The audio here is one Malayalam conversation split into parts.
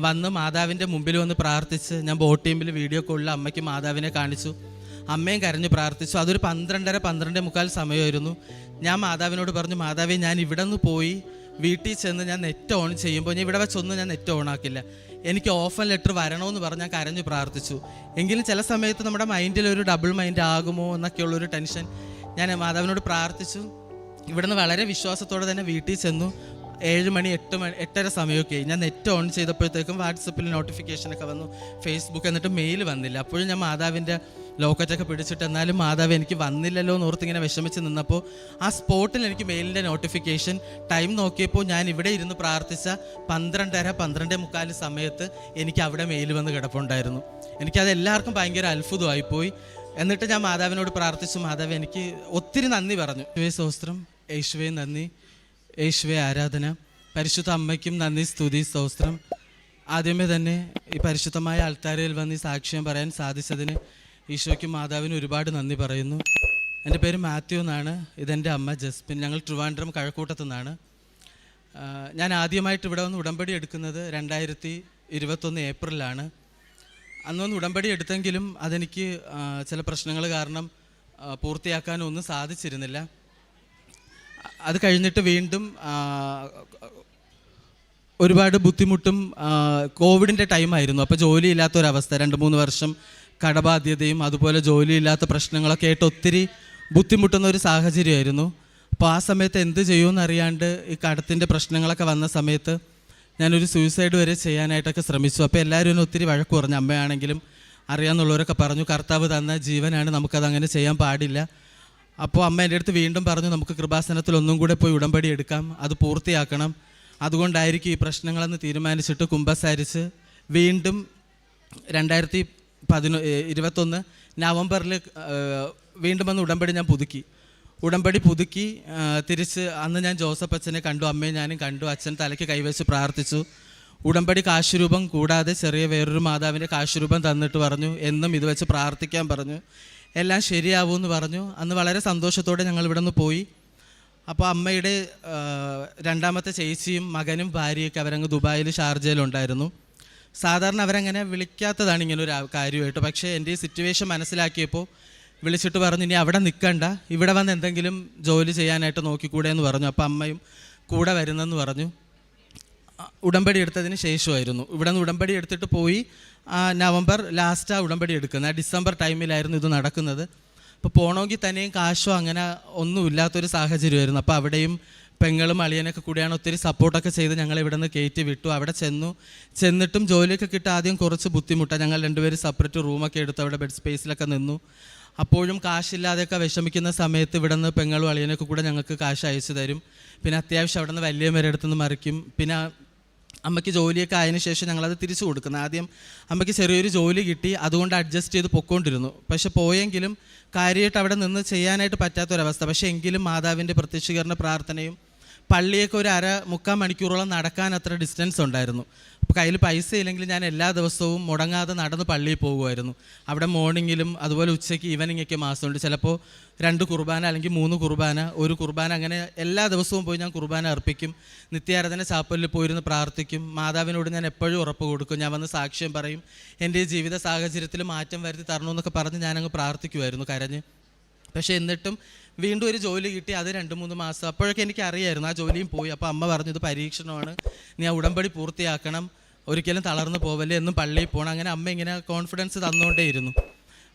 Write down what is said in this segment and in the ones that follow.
വന്ന് മാതാവിന്റെ മുമ്പിൽ വന്ന് പ്രാർത്ഥിച്ച് ഞാൻ ബോട്ട് ടീമിൽ വീഡിയോ കോളിൽ അമ്മയ്ക്ക് മാതാവിനെ കാണിച്ചു. അമ്മയും കരഞ്ഞു പ്രാർത്ഥിച്ചു. അതൊരു പന്ത്രണ്ടര പന്ത്രണ്ടേ മുക്കാൽ സമയമായിരുന്നു. ഞാൻ മാതാവിനോട് പറഞ്ഞു മാതാവേ ഞാൻ ഇവിടെ നിന്ന് പോയി വീട്ടിൽ ചെന്ന് ഞാൻ നെറ്റ് ഓൺ ചെയ്യുമ്പോൾ ഞാൻ ഇവിടെ വെച്ചൊന്നും ഞാൻ നെറ്റ് ഓൺ ആക്കില്ല. എനിക്ക് ഓഫൻ ലെറ്റർ വരണമെന്ന് പറഞ്ഞ് ഞാൻ കരഞ്ഞു പ്രാർത്ഥിച്ചു. എങ്കിലും ചില സമയത്ത് നമ്മുടെ മൈൻഡിൽ ഒരു ഡബിൾ മൈൻഡ് ആകുമോ എന്നൊക്കെയുള്ളൊരു ടെൻഷൻ ഞാൻ മാതാവിനോട് പ്രാർത്ഥിച്ചു. ഇവിടുന്ന് വളരെ വിശ്വാസത്തോടെ തന്നെ വീട്ടിൽ ചെന്നു. ഏഴ് മണി എട്ട് മണി എട്ടര സമയമൊക്കെ ഞാൻ നെറ്റ് ഓൺ ചെയ്തപ്പോഴത്തേക്കും വാട്സപ്പിൽ നോട്ടിഫിക്കേഷനൊക്കെ വന്നു. ഫേസ്ബുക്ക് എന്നിട്ട് മെയിൽ വന്നില്ല. അപ്പോഴും ഞാൻ മാതാവിന്റെ ലോക്കറ്റൊക്കെ പിടിച്ചിട്ട് എന്നാലും മാതാവ് എനിക്ക് വന്നില്ലല്ലോ എന്ന് ഓർത്തിങ്ങനെ വിഷമിച്ച് നിന്നപ്പോൾ ആ സ്പോട്ടിൽ എനിക്ക് മെയിലിന്റെ നോട്ടിഫിക്കേഷൻ ടൈം നോക്കിയപ്പോൾ ഞാൻ ഇവിടെ ഇരുന്ന് പ്രാർത്ഥിച്ച പന്ത്രണ്ടര പന്ത്രണ്ടേ മുക്കാൽ സമയത്ത് എനിക്ക് അവിടെ മെയിൽ വന്ന് കിടപ്പുണ്ടായിരുന്നു. എനിക്കത് എല്ലാവർക്കും ഭയങ്കര അത്ഭുതമായിപ്പോയി. എന്നിട്ട് ഞാൻ മാതാവിനോട് പ്രാർത്ഥിച്ചു. മാതാവ് എനിക്ക് ഒത്തിരി നന്ദി പറഞ്ഞു. യേശുവേ സഹസ്ത്രം യേശുവേ നന്ദി. യേശുവേ ആരാധന. പരിശുദ്ധ അമ്മയ്ക്കും നന്ദി സ്തുതി സ്തോത്രം. ആദ്യമേ തന്നെ ഈ പരിശുദ്ധമായ ആൾത്താരയിൽ വന്ന് ഈ സാക്ഷ്യം പറയാൻ സാധിച്ചതിന് ഈശോയ്ക്കും മാതാവിന് ഒരുപാട് നന്ദി പറയുന്നു. എന്റെ പേര് മാത്യു എന്നാണ്. ഇതെന്റെ അമ്മ ജസ്മിൻ. ഞങ്ങൾ ട്രിവാൻഡ്രം കഴക്കൂട്ടത്തു നിന്നാണ്. ഞാൻ ആദ്യമായിട്ട് ഇവിടെ വന്ന് ഉടമ്പടി എടുക്കുന്നത് രണ്ടായിരത്തി ഇരുപത്തൊന്ന് ഏപ്രിലാണ്. അന്നൊന്ന് ഉടമ്പടി എടുത്തെങ്കിലും അതെനിക്ക് ചില പ്രശ്നങ്ങൾ കാരണം പൂർത്തിയാക്കാനൊന്നും സാധിച്ചിരുന്നില്ല. അത് കഴിഞ്ഞിട്ട് വീണ്ടും ഒരുപാട് ബുദ്ധിമുട്ടും കോവിഡിന്റെ ടൈമായിരുന്നു അപ്പോൾ ജോലിയില്ലാത്തൊരവസ്ഥ രണ്ട് മൂന്ന് വർഷം കടബാധ്യതയും അതുപോലെ ജോലിയില്ലാത്ത പ്രശ്നങ്ങളൊക്കെ ആയിട്ട് ഒത്തിരി ബുദ്ധിമുട്ടുന്ന ഒരു സാഹചര്യമായിരുന്നു. അപ്പോൾ ആ സമയത്ത് എന്ത് ചെയ്യുമെന്ന് അറിയാണ്ട് ഈ കടത്തിന്റെ പ്രശ്നങ്ങളൊക്കെ വന്ന സമയത്ത് ഞാനൊരു സൂയിസൈഡ് വരെ ചെയ്യാനായിട്ടൊക്കെ ശ്രമിച്ചു. അപ്പോൾ എല്ലാവരും എന്നെ ഒത്തിരി വഴക്ക് പറഞ്ഞു. അമ്മയാണെങ്കിലും അറിയാമെന്നുള്ളവരൊക്കെ പറഞ്ഞു കർത്താവ് തന്ന ജീവനാണ് നമുക്കത് അങ്ങനെ ചെയ്യാൻ പാടില്ല. അപ്പോൾ അമ്മ എന്റെ അടുത്ത് വീണ്ടും പറഞ്ഞു നമുക്ക് കൃപാസനത്തിൽ ഒന്നും കൂടെ പോയി ഉടമ്പടി എടുക്കാം. അത് പൂർത്തിയാക്കണം. അതുകൊണ്ടായിരിക്കും ഈ പ്രശ്നങ്ങളെന്ന് തീരുമാനിച്ചിട്ട് കുംഭസാരിച്ച് വീണ്ടും രണ്ടായിരത്തി പതിനൊ ഇരുപത്തൊന്ന് നവംബറിൽ വീണ്ടും വന്ന് ഉടമ്പടി ഞാൻ പുതുക്കി. ഉടമ്പടി പുതുക്കി തിരിച്ച് അന്ന് ഞാൻ ജോസഫ് അച്ഛനെ കണ്ടു അമ്മയെ ഞാനും കണ്ടു അച്ഛൻ തലയ്ക്ക് കൈവച്ച് പ്രാർത്ഥിച്ചു. ഉടമ്പടി കാശുരൂപം കൂടാതെ ചെറിയ വേറൊരു മാതാവിന്റെ കാശുരൂപം തന്നിട്ട് പറഞ്ഞു എന്നും ഇത് വെച്ച് പ്രാർത്ഥിക്കാൻ പറഞ്ഞു. എല്ലാം ശരിയാവുമെന്ന് പറഞ്ഞു. അന്ന് വളരെ സന്തോഷത്തോടെ ഞങ്ങൾ ഇവിടെ നിന്ന് പോയി. അപ്പോൾ അമ്മയുടെ രണ്ടാമത്തെ ചേച്ചിയും മകനും ഭാര്യയൊക്കെ അവരങ്ങ് ദുബായിൽ ഷാർജയിലുണ്ടായിരുന്നു. സാധാരണ അവരങ്ങനെ വിളിക്കാത്തതാണ് ഇങ്ങനെ ഒരു കാര്യമായിട്ട്. പക്ഷേ എന്റെ ഈ സിറ്റുവേഷൻ മനസ്സിലാക്കിയപ്പോൾ വിളിച്ചിട്ട് പറഞ്ഞു ഇനി അവിടെ നിൽക്കണ്ട ഇവിടെ വന്ന് എന്തെങ്കിലും ജോലി ചെയ്യാനായിട്ട് നോക്കിക്കൂടെ എന്ന് പറഞ്ഞു. അപ്പോൾ അമ്മയും കൂടെ വരുന്നെന്ന് പറഞ്ഞു. ഉടമ്പടി എടുത്തതിന് ശേഷമായിരുന്നു. ഇവിടെ നിന്ന് ഉടമ്പടി എടുത്തിട്ട് പോയി ആ, നവംബർ ലാസ്റ്റാണ് ഉടമ്പടി എടുക്കുന്നത്. ആ ഡിസംബർ ടൈമിലായിരുന്നു ഇത് നടക്കുന്നത്. അപ്പോൾ പോകണമെങ്കിൽ തന്നെയും കാശോ അങ്ങനെ ഒന്നുമില്ലാത്തൊരു സാഹചര്യമായിരുന്നു. അപ്പോൾ അവിടെയും പെങ്ങളും അളിയനൊക്കെ കൂടിയാണ് ഒത്തിരി സപ്പോർട്ടൊക്കെ ചെയ്ത് ഞങ്ങൾ ഇവിടെ നിന്ന് കയറ്റി വിട്ടു. അവിടെ ചെന്നു. ചെന്നിട്ടും ജോലിയൊക്കെ കിട്ടാൻ ആദ്യം കുറച്ച് ബുദ്ധിമുട്ടാണ് ഞങ്ങൾ രണ്ടുപേരും സെപ്പറേറ്റ് റൂമൊക്കെ എടുത്ത് അവിടെ ബെഡ് സ്പേസിലൊക്കെ നിന്നു. അപ്പോഴും കാശില്ലാതെയൊക്കെ വിഷമിക്കുന്ന സമയത്ത് ഇവിടെ നിന്ന് പെങ്ങളും അളിയനൊക്കെ കൂടെ ഞങ്ങൾക്ക് കാശ് അയച്ചു തരും. പിന്നെ അത്യാവശ്യം അവിടെ നിന്ന് വലിയ അടുത്ത് എടുത്തുനിന്ന് മറിക്കും. പിന്നെ അമ്മയ്ക്ക് ജോലിയൊക്കെ ആയതിനു ശേഷം ഞങ്ങളത് തിരിച്ചു കൊടുക്കുന്നത് ആദ്യം അമ്മയ്ക്ക് ചെറിയൊരു ജോലി കിട്ടി അതുകൊണ്ട് അഡ്ജസ്റ്റ് ചെയ്ത് പൊക്കോണ്ടിരുന്നു. പക്ഷെ പോയെങ്കിലും കാര്യമായിട്ട് അവിടെ നിന്ന് ചെയ്യാനായിട്ട് പറ്റാത്തൊരവസ്ഥ. പക്ഷേ എങ്കിലും മാതാവിന്റെ പ്രത്യക്ഷീകരണ പ്രാർത്ഥനയും പള്ളിയൊക്കെ ഒരു അര മുക്കാൽ മണിക്കൂറോളം നടക്കാൻ അത്ര ഡിസ്റ്റൻസ് ഉണ്ടായിരുന്നു. അപ്പോൾ കയ്യിൽ പൈസ ഇല്ലെങ്കിൽ ഞാൻ എല്ലാ ദിവസവും മുടങ്ങാതെ നടന്ന് പള്ളിയിൽ പോകുമായിരുന്നു. അവിടെ മോർണിംഗിലും അതുപോലെ ഉച്ചയ്ക്ക് ഈവനിങ് ഒക്കെ മാസമുണ്ട്. ചിലപ്പോൾ രണ്ട് കുർബാന അല്ലെങ്കിൽ മൂന്ന് കുർബാന ഒരു കുർബാന അങ്ങനെ എല്ലാ ദിവസവും പോയി ഞാൻ കുർബാന അർപ്പിക്കും. നിത്യാരാധന ചാപ്പലിൽ പോയിരുന്ന് പ്രാർത്ഥിക്കും. മാതാവിനോട് ഞാൻ എപ്പോഴും ഉറപ്പ് കൊടുക്കും. ഞാൻ വന്ന് സാക്ഷ്യം പറയും. എന്റെ ജീവിത സാഹചര്യത്തിൽ മാറ്റം വരുത്തി തരണമെന്നൊക്കെ പറഞ്ഞ് ഞാനങ്ങ് പ്രാർത്ഥിക്കുമായിരുന്നു കരഞ്ഞ്. പക്ഷേ എന്നിട്ടും വീണ്ടും ഒരു ജോലി കിട്ടി അത് രണ്ട് മൂന്ന് മാസം. അപ്പോഴൊക്കെ എനിക്ക് അറിയായിരുന്നു ആ ജോലിയും പോയി. അപ്പോൾ അമ്മ പറഞ്ഞു ഇത് പരീക്ഷണമാണ്. നീ ആ ഉടമ്പടി പൂർത്തിയാക്കണം. ഒരിക്കലും തളർന്നു പോവല്ലേ എന്നും പള്ളിയിൽ പോകണം അങ്ങനെ അമ്മ ഇങ്ങനെ കോൺഫിഡൻസ് തന്നുകൊണ്ടേയിരുന്നു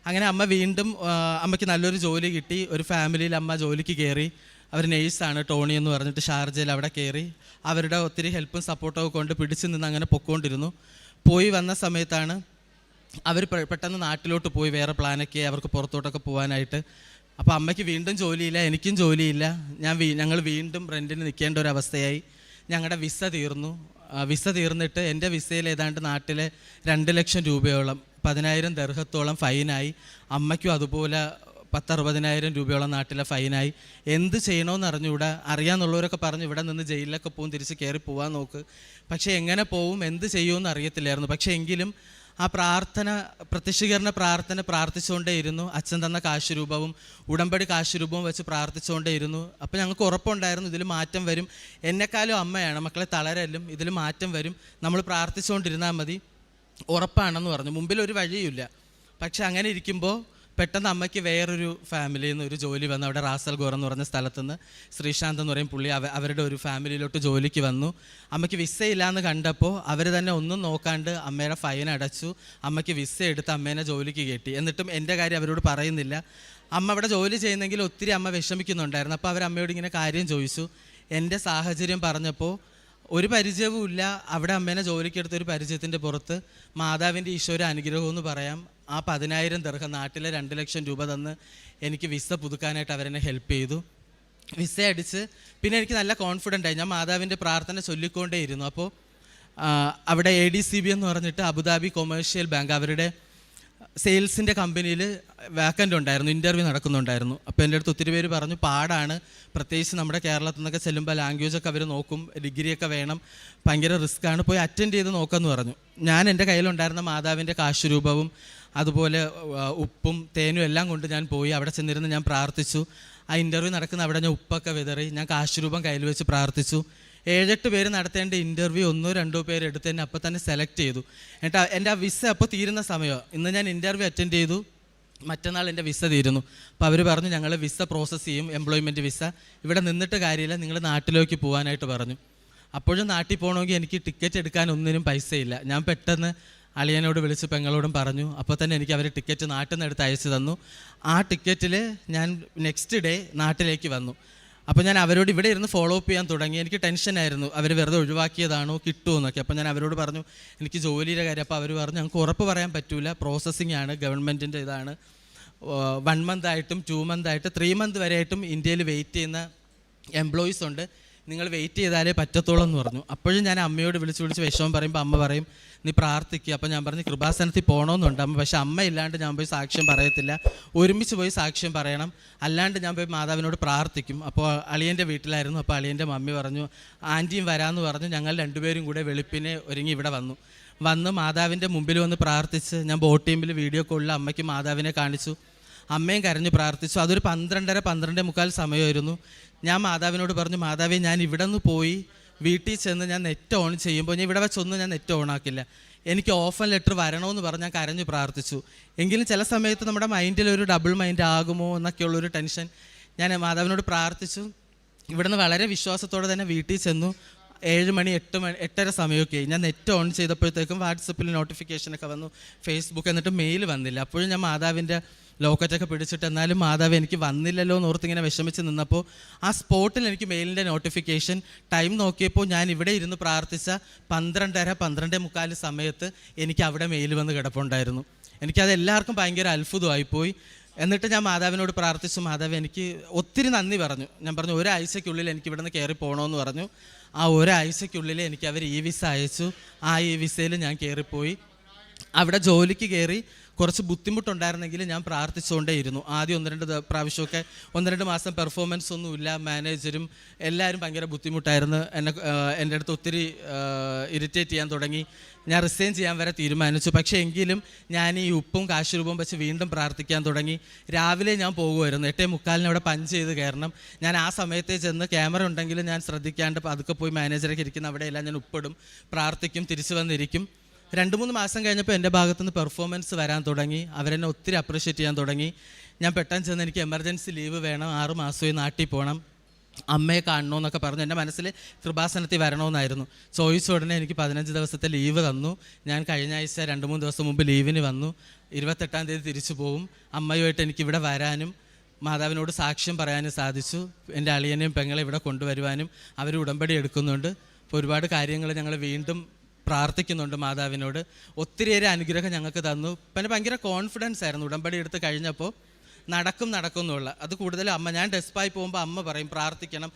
അങ്ങനെ അമ്മ വീണ്ടും അമ്മയ്ക്ക് നല്ലൊരു ജോലി കിട്ടി. ഒരു ഫാമിലിയിൽ അമ്മ ജോലിക്ക് കയറി. അവർ നേഴ്സാണ് ടോണി എന്ന് പറഞ്ഞിട്ട് ഷാർജയിൽ അവിടെ കയറി. അവരുടെ ഒത്തിരി ഹെൽപ്പും സപ്പോർട്ടും ഒക്കെ കൊണ്ട് പിടിച്ചു നിന്ന് അങ്ങനെ പൊക്കോണ്ടിരുന്നു. പോയി വന്ന സമയത്താണ് അവർ പെട്ടെന്ന് നാട്ടിലോട്ട് പോയി. വേറെ പ്ലാനൊക്കെ അവർക്ക് പുറത്തോട്ടൊക്കെ പോകാനായിട്ട് അപ്പോൾ അമ്മയ്ക്ക് വീണ്ടും ജോലിയില്ല എനിക്കും ജോലിയില്ല. ഞാൻ ഞങ്ങൾ വീണ്ടും റെന്റിന് നിൽക്കേണ്ട ഒരു അവസ്ഥയായി. ഞങ്ങളുടെ വിസ തീർന്നു. വിസ തീർന്നിട്ട് എന്റെ വിസയിൽ ഏതാണ്ട് നാട്ടിലെ രണ്ട് ലക്ഷം രൂപയോളം പതിനായിരം ദർഹത്തോളം ഫൈനായി. അമ്മയ്ക്കും അതുപോലെ പത്തറുപതിനായിരം രൂപയോളം നാട്ടിലെ ഫൈനായി. എന്ത് ചെയ്യണമെന്ന് അറിഞ്ഞുകൂടാ അറിയാമെന്നുള്ളവരൊക്കെ പറഞ്ഞു ഇവിടെ നിന്ന് ജയിലിലൊക്കെ പോകും തിരിച്ച് കയറി പോകാൻ നോക്ക്. പക്ഷേ എങ്ങനെ പോവും എന്ത് ചെയ്യുമെന്ന് അറിയത്തില്ലായിരുന്നു പക്ഷേ എങ്കിലും ആ പ്രാർത്ഥന പ്രത്യക്ഷീകരണ പ്രാർത്ഥന പ്രാർത്ഥിച്ചുകൊണ്ടേയിരുന്നു. അച്ഛൻ തന്ന കാശുരൂപവും ഉടമ്പടി കാശുരൂപവും വെച്ച് പ്രാർത്ഥിച്ചുകൊണ്ടേയിരുന്നു. അപ്പോൾ ഞങ്ങൾക്ക് ഉറപ്പുണ്ടായിരുന്നു ഇതിൽ മാറ്റം വരും. എന്നെക്കാലും അമ്മയാണ് മക്കളെ തളരല്ലും ഇതിൽ മാറ്റം വരും. നമ്മൾ പ്രാർത്ഥിച്ചുകൊണ്ടിരുന്നാൽ മതി. ഉറപ്പാണെന്ന് പറഞ്ഞു. മുമ്പിൽ ഒരു വഴിയുമില്ല. പക്ഷെ അങ്ങനെ ഇരിക്കുമ്പോൾ പെട്ടെന്ന് അമ്മയ്ക്ക് വേറൊരു ഫാമിലിയിൽ നിന്ന് ഒരു ജോലി വന്നു. അവിടെ റാസൽ ഗോർ എന്ന് പറഞ്ഞ സ്ഥലത്ത് നിന്ന് ശ്രീശാന്ത് എന്ന് പറയും പുള്ളി അവ അവരുടെ ഒരു ഫാമിലിയിലോട്ട് ജോലിക്ക് വന്നു. അമ്മയ്ക്ക് വിസ ഇല്ലാന്ന് കണ്ടപ്പോൾ അവർ തന്നെ ഒന്നും നോക്കാണ്ട് അമ്മയുടെ ഫൈൻ അടച്ചു. അമ്മയ്ക്ക് വിസ എടുത്ത് അമ്മേനെ ജോലിക്ക് കയറ്റി. എന്നിട്ടും എന്റെ കാര്യം അവരോട് പറയുന്നില്ല. അമ്മ അവിടെ ജോലി ചെയ്യുന്നെങ്കിൽ ഒത്തിരി അമ്മ വിഷമിക്കുന്നുണ്ടായിരുന്നു. അപ്പോൾ അവർ അമ്മയോട് ഇങ്ങനെ കാര്യം ചോദിച്ചു. എന്റെ സാഹചര്യം പറഞ്ഞപ്പോൾ ഒരു പരിചയവും ഇല്ല അവിടെ അമ്മേനെ ജോലിക്കെടുത്ത ഒരു പരിചയത്തിന്റെ പുറത്ത്. മാതാവിന്റെ ഈശ്വര അനുഗ്രഹം എന്ന് പറയാം. ആ പതിനായിരം ദർഹം നാട്ടിലെ രണ്ട് ലക്ഷം രൂപ തന്ന് എനിക്ക് വിസ പുതുക്കാനായിട്ട് അവരെന്നെ ഹെൽപ്പ് ചെയ്തു. വിസ അടിച്ച് പിന്നെ എനിക്ക് നല്ല കോൺഫിഡന്റ് ആയി. ഞാൻ മാതാവിന്റെ പ്രാർത്ഥന ചൊല്ലിക്കൊണ്ടേയിരുന്നു അപ്പോൾ അവിടെ എ ഡി സി ബി എന്ന് പറഞ്ഞിട്ട് അബുദാബി കൊമേഴ്ഷ്യൽ ബാങ്ക് അവരുടെ സെയിൽസിന്റെ കമ്പനിയിൽ വാക്കന്റ് ഉണ്ടായിരുന്നു. ഇന്റർവ്യൂ നടക്കുന്നുണ്ടായിരുന്നു. അപ്പോൾ എന്റെ അടുത്ത് ഒത്തിരി പേര് പറഞ്ഞു പാടാണ്. പ്രത്യേകിച്ച് നമ്മുടെ കേരളത്തിൽ നിന്നൊക്കെ ചെല്ലുമ്പോൾ ലാംഗ്വേജൊക്കെ അവർ നോക്കും. ഡിഗ്രിയൊക്കെ വേണം. ഭയങ്കര റിസ്ക്കാണ് പോയി അറ്റൻഡ് ചെയ്ത് നോക്കാമെന്ന് പറഞ്ഞു. ഞാൻ എന്റെ കയ്യിലുണ്ടായിരുന്ന മാതാവിന്റെ കാശുരൂപവും അതുപോലെ ഉപ്പും തേനും എല്ലാം കൊണ്ട് ഞാൻ പോയി. അവിടെ ചെന്നിരുന്ന് ഞാൻ പ്രാർത്ഥിച്ചു. ആ ഇന്റർവ്യൂ നടക്കുന്ന അവിടെ ഞാൻ ഉപ്പൊക്കെ വിതറി. ഞാൻ കാശുരൂപം കയ്യിൽ വെച്ച് പ്രാർത്ഥിച്ചു. ഏഴെട്ട് പേര് നടത്തേണ്ട ഇന്റർവ്യൂ ഒന്നോ രണ്ടോ പേര് എടുത്ത് തന്നെ അപ്പോൾ തന്നെ സെലക്ട് ചെയ്തു. എന്നിട്ട് എന്റെ ആ വിസ അപ്പോൾ തീരുന്ന സമയമോ ഇന്ന് ഞാൻ ഇന്റർവ്യൂ അറ്റൻഡ് ചെയ്തു. മറ്റന്നാൾ എന്റെ വിസ തീരുന്നു. അപ്പോൾ അവർ പറഞ്ഞു ഞങ്ങൾ വിസ പ്രോസസ്സ് ചെയ്യും. Employment visa. ഇവിടെ നിന്നിട്ട് കാര്യമില്ല. നിങ്ങൾ നാട്ടിലേക്ക് പോകാനായിട്ട് പറഞ്ഞു. അപ്പോഴും നാട്ടിൽ പോകണമെങ്കിൽ എനിക്ക് ടിക്കറ്റ് എടുക്കാൻ ഒന്നിനും പൈസയില്ല. ഞാൻ പെട്ടെന്ന് അളിയനോട് വിളിച്ച് പെങ്ങളോടും പറഞ്ഞു അപ്പോൾ തന്നെ എനിക്ക് അവർ ടിക്കറ്റ് നാട്ടിൽ നിന്ന് എടുത്ത് അയച്ചു തന്നു. ആ ടിക്കറ്റിൽ ഞാൻ നെക്സ്റ്റ് ഡേ നാട്ടിലേക്ക് വന്നു. അപ്പോൾ ഞാൻ അവരോട് ഇവിടെ ഇരുന്ന് ഫോളോ അപ്പ് ചെയ്യാൻ തുടങ്ങി. എനിക്ക് ടെൻഷനായിരുന്നു അവർ വെറുതെ ഒഴിവാക്കിയതാണോ കിട്ടുമോ എന്നൊക്കെ. അപ്പോൾ ഞാൻ അവരോട് പറഞ്ഞു എനിക്ക് ജോലിയുടെ കാര്യം. അപ്പോൾ അവർ പറഞ്ഞു ഞങ്ങൾക്ക് ഉറപ്പ് പറയാൻ പറ്റില്ല പ്രോസസ്സിംഗ് ആണ് ഗവൺമെന്റിന്റെ ഇതാണ്. വൺ മന്ത് ആയിട്ടും ടു മന്ത് ആയിട്ട് ത്രീ മന്ത് വരെയായിട്ടും ഇന്ത്യയിൽ വെയിറ്റ് ചെയ്യുന്ന എംപ്ലോയീസ് ഉണ്ട്. നിങ്ങൾ വെയിറ്റ് ചെയ്താലേ പറ്റത്തുള്ളൂ എന്ന് പറഞ്ഞു. അപ്പോഴും ഞാൻ അമ്മയോട് വിളിച്ച് വിളിച്ച് വിഷമം പറയുമ്പോൾ അമ്മ പറയും നീ പ്രാർത്ഥിക്കുക അപ്പം ഞാൻ പറഞ്ഞു കൃപാസനത്തിൽ പോകണമെന്നുണ്ട് അമ്മ. പക്ഷേ അമ്മ ഇല്ലാണ്ട് ഞാൻ പോയി സാക്ഷ്യം പറയത്തില്ല. ഒരുമിച്ച് പോയി സാക്ഷ്യം പറയണം. അല്ലാണ്ട് ഞാൻ പോയി മാതാവിനോട് പ്രാർത്ഥിക്കും. അപ്പോൾ അളിയന്റെ വീട്ടിലായിരുന്നു. അപ്പോൾ അളിയന്റെ മമ്മി പറഞ്ഞു ആന്റിയും വരാമെന്ന് പറഞ്ഞു. ഞങ്ങൾ രണ്ടുപേരും കൂടെ വെളുപ്പിനെ ഒരുങ്ങി ഇവിടെ വന്നു. വന്ന് മാതാവിന്റെ മുമ്പിൽ വന്ന് പ്രാർത്ഥിച്ച് ഞാൻ ബോട്ട് ടീമിൽ വീഡിയോ കോളിൽ അമ്മയ്ക്ക് മാതാവിനെ കാണിച്ചു. അമ്മയും കരഞ്ഞു പ്രാർത്ഥിച്ചു. അതൊരു പന്ത്രണ്ടര പന്ത്രണ്ടേ മുക്കാൽ സമയമായിരുന്നു. ഞാൻ മാതാവിനോട് പറഞ്ഞു മാതാവേ ഞാൻ ഇവിടെ നിന്ന് പോയി വീട്ടിൽ ചെന്ന് ഞാൻ നെറ്റ് ഓൺ ചെയ്യുമ്പോൾ ഞാൻ ഇവിടെ വെച്ചൊന്നും ഞാൻ നെറ്റ് ഓൺ ആക്കില്ല. എനിക്ക് ഓഫൻ ലെറ്റർ വരണമെന്ന് പറഞ്ഞ് ഞാൻ കരഞ്ഞു പ്രാർത്ഥിച്ചു. എങ്കിലും ചില സമയത്ത് നമ്മുടെ മൈൻഡിൽ ഒരു ഡബിൾ മൈൻഡ് ആകുമോ എന്നൊക്കെയുള്ളൊരു ടെൻഷൻ ഞാൻ മാതാവിനോട് പ്രാർത്ഥിച്ചു. ഇവിടുന്ന് വളരെ വിശ്വാസത്തോടെ തന്നെ വീട്ടിൽ ചെന്നു. ഏഴ് മണി എട്ട് മണി എട്ടര സമയമൊക്കെ ഞാൻ നെറ്റ് ഓൺ ചെയ്തപ്പോഴത്തേക്കും വാട്സപ്പിൽ നോട്ടിഫിക്കേഷനൊക്കെ വന്നു. ഫേസ്ബുക്ക് എന്നിട്ട് മെയിൽ വന്നില്ല. അപ്പോഴും ഞാൻ മാതാവിന്റെ ലോക്കറ്റൊക്കെ പിടിച്ചിട്ട് എന്നാലും മാതാവ് എനിക്ക് വന്നില്ലല്ലോ എന്ന് ഓർത്ത് ഇങ്ങനെ വിഷമിച്ച് നിന്നപ്പോൾ ആ സ്പോട്ടിൽ എനിക്ക് മെയിലിന്റെ നോട്ടിഫിക്കേഷൻ ടൈം നോക്കിയപ്പോൾ ഞാൻ ഇവിടെ ഇരുന്ന് പ്രാർത്ഥിച്ച പന്ത്രണ്ടര പന്ത്രണ്ടേ മുക്കാൽ സമയത്ത് എനിക്ക് അവിടെ മെയിൽ വന്ന് കിടപ്പുണ്ടായിരുന്നു. എനിക്കത് എല്ലാവർക്കും ഭയങ്കര അത്ഭുതമായിപ്പോയി. എന്നിട്ട് ഞാൻ മാതാവിനോട് പ്രാർത്ഥിച്ചു മാതാവ് എനിക്ക് ഒത്തിരി നന്ദി പറഞ്ഞു. ഞാൻ പറഞ്ഞു ഒരാഴ്ചയ്ക്കുള്ളിൽ എനിക്ക് ഇവിടുന്ന് കയറി പോകണമെന്ന് പറഞ്ഞു. ആ ഒരാഴ്ചയ്ക്കുള്ളിൽ എനിക്ക് അവർ ഈ വിസ അയച്ചു. ആ ഈ വിസയിൽ ഞാൻ കയറിപ്പോയി അവിടെ ജോലിക്ക് കയറി കുറച്ച് ബുദ്ധിമുട്ടുണ്ടായിരുന്നെങ്കിൽ ഞാൻ പ്രാർത്ഥിച്ചുകൊണ്ടേയിരുന്നു. ആദ്യം ഒന്ന് രണ്ട് പ്രാവശ്യമൊക്കെ ഒന്ന് രണ്ട് മാസം പെർഫോമൻസ് ഒന്നുമില്ല മാനേജരും എല്ലാവരും ഭയങ്കര ബുദ്ധിമുട്ടായിരുന്നു. എന്നെ എന്റെ അടുത്ത് ഒത്തിരി ഇറിറ്റേറ്റ് ചെയ്യാൻ തുടങ്ങി. ഞാൻ റിസൈൻ ചെയ്യാൻ വരെ തീരുമാനിച്ചു. പക്ഷേ എങ്കിലും ഞാൻ ഈ ഉപ്പും കാശുരൂപം വെച്ച് വീണ്ടും പ്രാർത്ഥിക്കാൻ തുടങ്ങി. രാവിലെ ഞാൻ പോകുമായിരുന്നു. എട്ടേ മുക്കാലിന് അവിടെ പഞ്ച് ചെയ്ത് കയറണം. ഞാൻ ആ സമയത്തെ ചെന്ന് ക്യാമറ ഉണ്ടെങ്കിലും ഞാൻ ശ്രദ്ധിക്കാണ്ട് അതൊക്കെ പോയി മാനേജറൊക്കെ ഇരിക്കുന്ന അവിടെയെല്ലാം ഞാൻ ഉപ്പിടും പ്രാർത്ഥിക്കും തിരിച്ചു വന്നിരിക്കും. രണ്ട് മൂന്ന് മാസം കഴിഞ്ഞപ്പോൾ എന്റെ ഭാഗത്തുനിന്ന് പെർഫോമൻസ് വരാൻ തുടങ്ങി. അവരെന്നെ ഒത്തിരി അപ്രീഷിയേറ്റ് ചെയ്യാൻ തുടങ്ങി. ഞാൻ പെട്ടെന്ന് ചെന്ന് എനിക്ക് എമർജൻസി ലീവ് വേണം ആറ് മാസമായി നാട്ടിൽ പോകണം അമ്മയെ കാണണമെന്നൊക്കെ പറഞ്ഞു. എന്റെ മനസ്സിൽ കൃപാസനത്തിൽ വരണമെന്നായിരുന്നു. ചോദിച്ച ഉടനെ എനിക്ക് പതിനഞ്ച് ദിവസത്തെ ലീവ് തന്നു. ഞാൻ കഴിഞ്ഞ ആഴ്ച രണ്ട് മൂന്ന് ദിവസം മുമ്പ് ലീവിന് വന്നു. ഇരുപത്തെട്ടാം തീയതി തിരിച്ചു പോകും അമ്മയുമായിട്ട് എനിക്ക് ഇവിടെ വരാനും മാതാവിനോട് സാക്ഷ്യം പറയാനും സാധിച്ചു. എന്റെ അളിയനെയും പെങ്ങളെ ഇവിടെ കൊണ്ടുവരുവാനും അവർ ഉടമ്പടി എടുക്കുന്നുണ്ട്. അപ്പോൾ ഒരുപാട് കാര്യങ്ങൾ ഞങ്ങൾ വീണ്ടും പ്രാർത്ഥിക്കുന്നുണ്ട് മാതാവിനോട്. ഒത്തിരിയേറെ അനുഗ്രഹം ഞങ്ങൾക്ക് തന്നു. പിന്നെ ഭയങ്കര കോൺഫിഡൻസ് ആയിരുന്നു. ഉടമ്പടി എടുത്ത് കഴിഞ്ഞപ്പോൾ നടക്കും നടക്കും എന്നുള്ള. അത് കൂടുതൽ അമ്മ ഞാൻ ഡെസ്പായി പോകുമ്പോൾ അമ്മ പറയും പ്രാർത്ഥിക്കണം.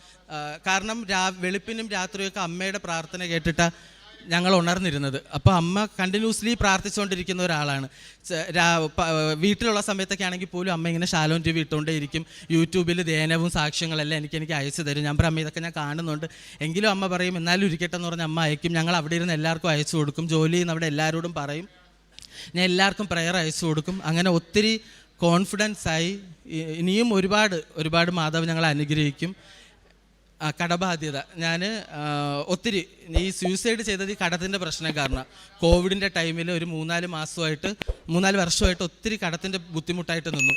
കാരണം രാ വെളുപ്പിനും രാത്രിയൊക്കെ അമ്മയുടെ പ്രാർത്ഥന കേട്ടിട്ട് ഞങ്ങൾ ഉണർന്നിരുന്നത്. അപ്പോൾ അമ്മ കണ്ടിന്യൂസ്ലി പ്രാർത്ഥിച്ചുകൊണ്ടിരിക്കുന്ന ഒരാളാണ്. വീട്ടിലുള്ള സമയത്തൊക്കെ ആണെങ്കിൽ പോലും അമ്മ ഇങ്ങനെ ശാലോൻ ടി വി ഇട്ടുകൊണ്ടേ ഇരിക്കും യൂട്യൂബിൽ ധ്യാനവും സാക്ഷ്യങ്ങളെല്ലാം എനിക്ക് എനിക്ക് അയച്ചു തരും. ഞാൻ അമ്മ ഇതൊക്കെ ഞാൻ കാണുന്നുണ്ട്. എങ്കിലും അമ്മ പറയും എന്നാലും ഇരിക്കട്ടെ എന്ന് പറഞ്ഞ അമ്മ അയക്കും. ഞങ്ങൾ അവിടെ ഇരുന്ന് എല്ലാവർക്കും അയച്ചു കൊടുക്കും. ജോലി ചെയ്യുന്ന അവിടെ എല്ലാവരോടും പറയും. ഞാൻ എല്ലാവർക്കും പ്രെയർ അയച്ചു കൊടുക്കും. അങ്ങനെ ഒത്തിരി കോൺഫിഡൻസ് ആയി. ഇനിയും ഒരുപാട് ഒരുപാട് മാതാവ് ഞങ്ങളെ അനുഗ്രഹിക്കും. കടബാധ്യത. ഞാൻ ഒത്തിരി ഈ സൂയിസൈഡ് ചെയ്തത് ഈ കടത്തിന്റെ പ്രശ്നം കാരണം. കോവിഡിന്റെ ടൈമിൽ ഒരു മൂന്നാൽ മാസമായിട്ട് മൂന്നാൽ വർഷമായിട്ട് ഒത്തിരി കടത്തിന്റെ ബുദ്ധിമുട്ടായിട്ട് നിന്നു.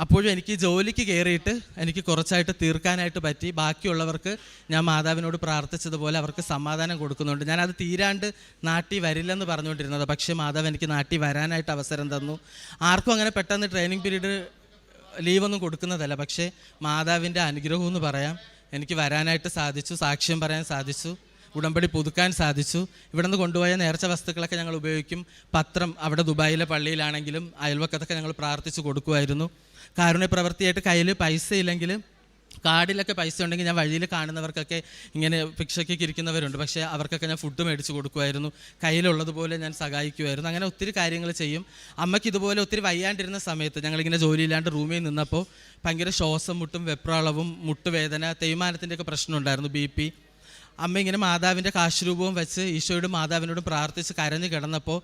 അപ്പോഴും എനിക്ക് ജോലിക്ക് കയറിയിട്ട് എനിക്ക് കുറച്ചായിട്ട് തീർക്കാനായിട്ട് പറ്റി. ബാക്കിയുള്ളവർക്ക് ഞാൻ മാതാവിനോട് പ്രാർത്ഥിച്ചതുപോലെ അവർക്ക് സമാധാനം കൊടുക്കുന്നുണ്ട്. അത് തീരാണ്ട് നാട്ടിൽ വരില്ലെന്ന് പറഞ്ഞുകൊണ്ടിരുന്നത്. പക്ഷേ മാതാവ് എനിക്ക് നാട്ടിൽ വരാനായിട്ട് അവസരം തന്നു. ആർക്കും അങ്ങനെ പെട്ടെന്ന് ട്രെയിനിങ് പീരീഡ് ലീവൊന്നും കൊടുക്കുന്നതല്ല. പക്ഷേ മാതാവിന്റെ അനുഗ്രഹം എന്ന് പറയാം. എനിക്ക് വരാനായിട്ട് സാധിച്ചു സാക്ഷ്യം പറയാൻ സാധിച്ചു ഉടമ്പടി പുതുക്കാൻ സാധിച്ചു. ഇവിടെ നിന്ന് കൊണ്ടുപോയ നേർച്ച വസ്തുക്കളൊക്കെ ഞങ്ങൾ ഉപയോഗിക്കും. പത്രം അവിടെ ദുബായിലെ പള്ളിയിലാണെങ്കിലും അയൽവക്കത്തൊക്കെ ഞങ്ങൾ പ്രാർത്ഥിച്ചു കൊടുക്കുമായിരുന്നു. കാരുണ്യ പ്രവൃത്തിയായിട്ട് കയ്യിൽ പൈസ ഇല്ലെങ്കിൽ കാർഡിലൊക്കെ പൈസ ഉണ്ടെങ്കിൽ ഞാൻ വഴിയിൽ കാണുന്നവർക്കൊക്കെ ഇങ്ങനെ ഭിക്ഷയ്ക്ക് ഇരിക്കുന്നവരുണ്ട്. പക്ഷേ അവർക്കൊക്കെ ഞാൻ ഫുഡ് മേടിച്ചു കൊടുക്കുമായിരുന്നു. കയ്യിലുള്ളതുപോലെ ഞാൻ സഹായിക്കുമായിരുന്നു. അങ്ങനെ ഒത്തിരി കാര്യങ്ങൾ ചെയ്യും. അമ്മയ്ക്ക് ഇതുപോലെ ഒത്തിരി വയ്യാണ്ടിരുന്ന സമയത്ത് ഞങ്ങളിങ്ങനെ ജോലിയില്ലാണ്ട് റൂമിൽ നിന്നപ്പോൾ ഭയങ്കര ശ്വാസം മുട്ടും വെപ്രാളവും മുട്ടുവേദന തേയ്മാനത്തിന്റെയൊക്കെ പ്രശ്നമുണ്ടായിരുന്നു. ബി പി അമ്മ ഇങ്ങനെ മാതാവിന്റെ കാശുരൂപവും വെച്ച് ഈശോയോട് മാതാവിനോടും പ്രാർത്ഥിച്ച് കരഞ്ഞു കിടന്നപ്പോൾ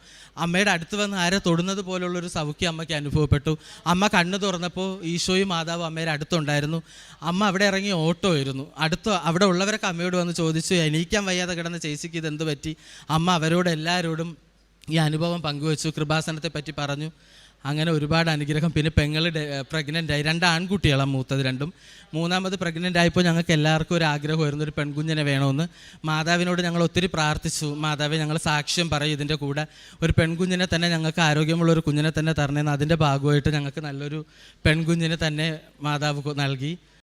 അമ്മയുടെ അടുത്ത് വന്ന് ആരെ തൊടുന്നത് പോലുള്ളൊരു സൗഖ്യം അമ്മയ്ക്ക് അനുഭവപ്പെട്ടു. അമ്മ കണ്ണു തുറന്നപ്പോൾ ഈശോയും മാതാവും അമ്മയുടെ അടുത്തുണ്ടായിരുന്നു. അമ്മ അവിടെ ഇറങ്ങി ഓട്ടോ ആയിരുന്നു. അടുത്ത് അവിടെ ഉള്ളവരൊക്കെ അമ്മയോട് വന്ന് ചോദിച്ചു എണീക്കാൻ വയ്യാതെ കിടന്ന ചേച്ചിക്ക് ഇതെന്ത് പറ്റി? അമ്മ അവരോട് എല്ലാവരോടും ഈ അനുഭവം പങ്കുവച്ചു കൃപാസനത്തെ പറ്റി പറഞ്ഞു. അങ്ങനെ ഒരുപാട് അനുഗ്രഹം. പിന്നെ പെങ്ങൾ പ്രഗ്നന്റ് ആയി. രണ്ട് ആൺകുട്ടികളാണ് മൂത്തത് രണ്ടും. മൂന്നാമത് പ്രഗ്നന്റ് ആയപ്പോൾ ഞങ്ങൾക്ക് എല്ലാവർക്കും ഒരു ആഗ്രഹമായിരുന്നു ഒരു പെൺകുഞ്ഞിനെ വേണമെന്ന്. മാതാവിനോട് ഞങ്ങൾ ഒത്തിരി പ്രാർത്ഥിച്ചു. മാതാവെ ഞങ്ങൾ സാക്ഷ്യം പറയും ഇതിന്റെ കൂടെ. ഒരു പെൺകുഞ്ഞിനെ തന്നെ ഞങ്ങൾക്ക് ആരോഗ്യമുള്ള ഒരു കുഞ്ഞിനെ തന്നെ തരണമെന്ന് അതിന്റെ ഭാഗമായിട്ട് ഞങ്ങൾക്ക് നല്ലൊരു പെൺകുഞ്ഞിനെ തന്നെ മാതാവ് നൽകി.